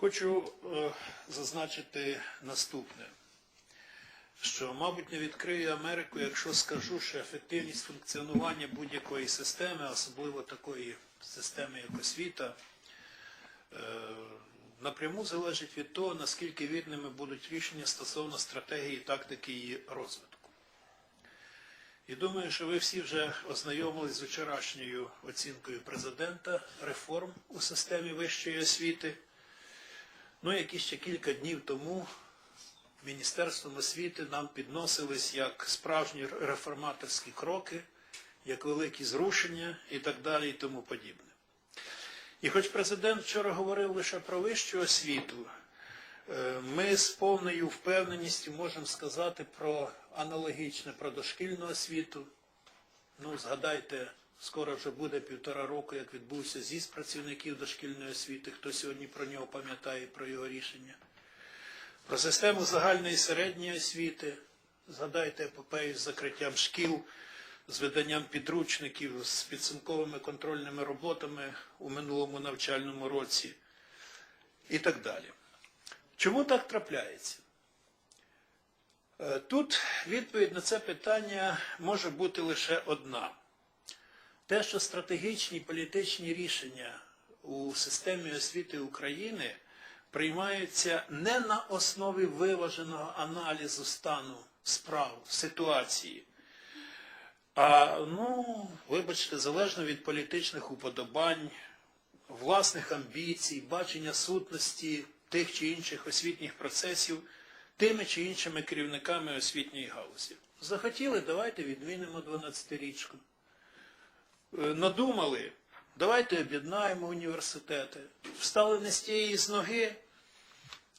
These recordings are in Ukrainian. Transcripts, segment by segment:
Хочу е, зазначити наступне, що, мабуть, не відкрию Америку, якщо скажу, що ефективність функціонування будь-якої системи, особливо такої системи, як освіта, е, напряму залежить від того, наскільки вірними будуть рішення стосовно стратегії тактики її розвитку. І думаю, що ви всі вже ознайомились з вчорашньою оцінкою президента реформ у системі вищої освіти. Ну, які ще кілька днів тому Міністерством освіти нам підносились як справжні реформаторські кроки, як великі зрушення і так далі і тому подібне. І хоч президент вчора говорив лише про вищу освіту, е, ми з повною впевненістю можемо сказати про аналогічне, про дошкільну освіту. Ну, згадайте, скоро вже буде півтора року, як відбувся з'їзд працівників дошкільної освіти. Хто сьогодні про нього пам'ятає, про його рішення. Про систему загальної і середньої освіти. Згадайте епопею з закриттям шкіл, з виданням підручників, з підсумковими контрольними роботами у минулому навчальному році і так далі. Чому так трапляється? Е, Тут відповідь на це питання може бути лише одна. Те, що стратегічні політичні рішення у системі освіти України приймаються не на основі виваженого аналізу стану справ, ситуації, а, ну, вибачте, залежно від політичних уподобань, власних амбіцій, бачення сутності тих чи інших освітніх процесів тими чи іншими керівниками освітньої галузі. Захотіли, давайте відмінимо 12-річку. Е, Надумали, давайте об'єднаємо університети. Встали не з тієї з ноги,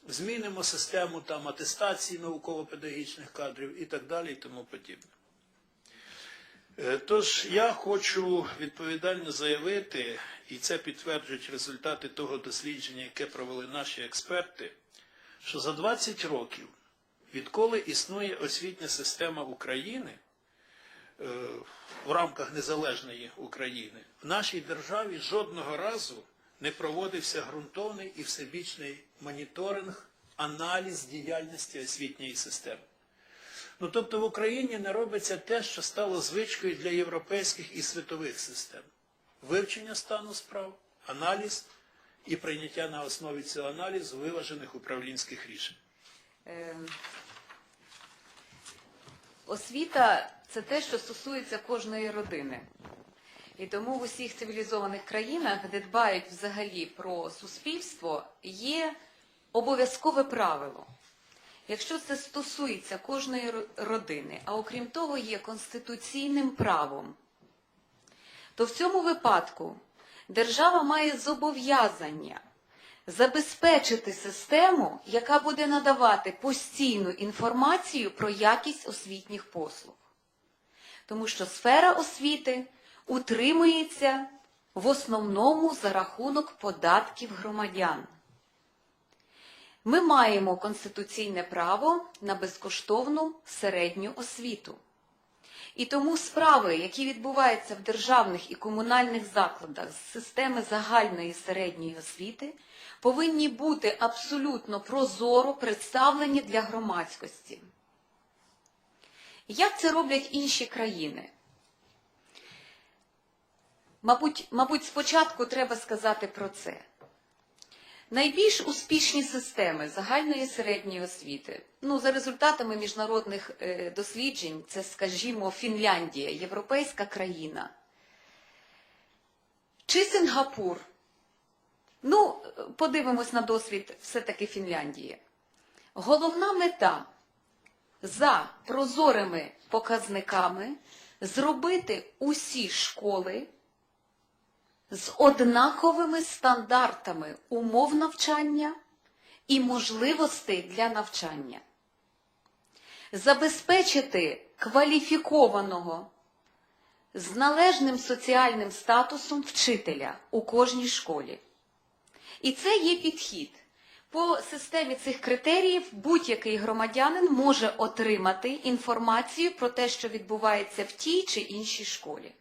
змінимо систему там атестації науково-педагогічних кадрів і так далі і тому подібне. Е, Тож я хочу відповідально заявити, і це підтверджують результати того дослідження, яке провели наші експерти, що за 20 років, відколи існує освітня система України в рамках незалежної України, в нашій державі жодного разу не проводився ґрунтовний і всебічний моніторинг, аналіз діяльності освітньої системи. Ну, тобто в Україні не робиться те, що стало звичкою для європейських і світових систем. Вивчення стану справ, аналіз і прийняття на основі цього аналізу виважених управлінських рішень. Освіта це те, що стосується кожної родини. І тому в усіх цивілізованих країнах, де дбають взагалі про суспільство, є обов'язкове правило. Якщо це стосується кожної родини, а окрім того є конституційним правом, то в цьому випадку держава має зобов'язання забезпечити систему, яка буде надавати постійну інформацію про якість освітніх послуг. Тому що сфера освіти утримується в основному за рахунок податків громадян. Ми маємо конституційне право на безкоштовну середню освіту. І тому справи, які відбуваються в державних і комунальних закладах з системи загальної середньої освіти, повинні бути абсолютно прозоро представлені для громадськості. Як це роблять інші країни? Мабуть, мабуть, спочатку треба сказати про це. Найбільш успішні системи загальної середньої освіти, ну за результатами міжнародних е, досліджень, це, скажімо, Фінляндія, європейська країна, чи Сингапур. Ну, подивимось на досвід все-таки Фінляндії. Головна мета за прозорими показниками зробити усі школи з однаковими стандартами умов навчання і можливостей для навчання. Забезпечити кваліфікованого з належним соціальним статусом вчителя у кожній школі. І це є підхід. По системі цих критеріїв будь-який громадянин може отримати інформацію про те, що відбувається в тій чи іншій школі.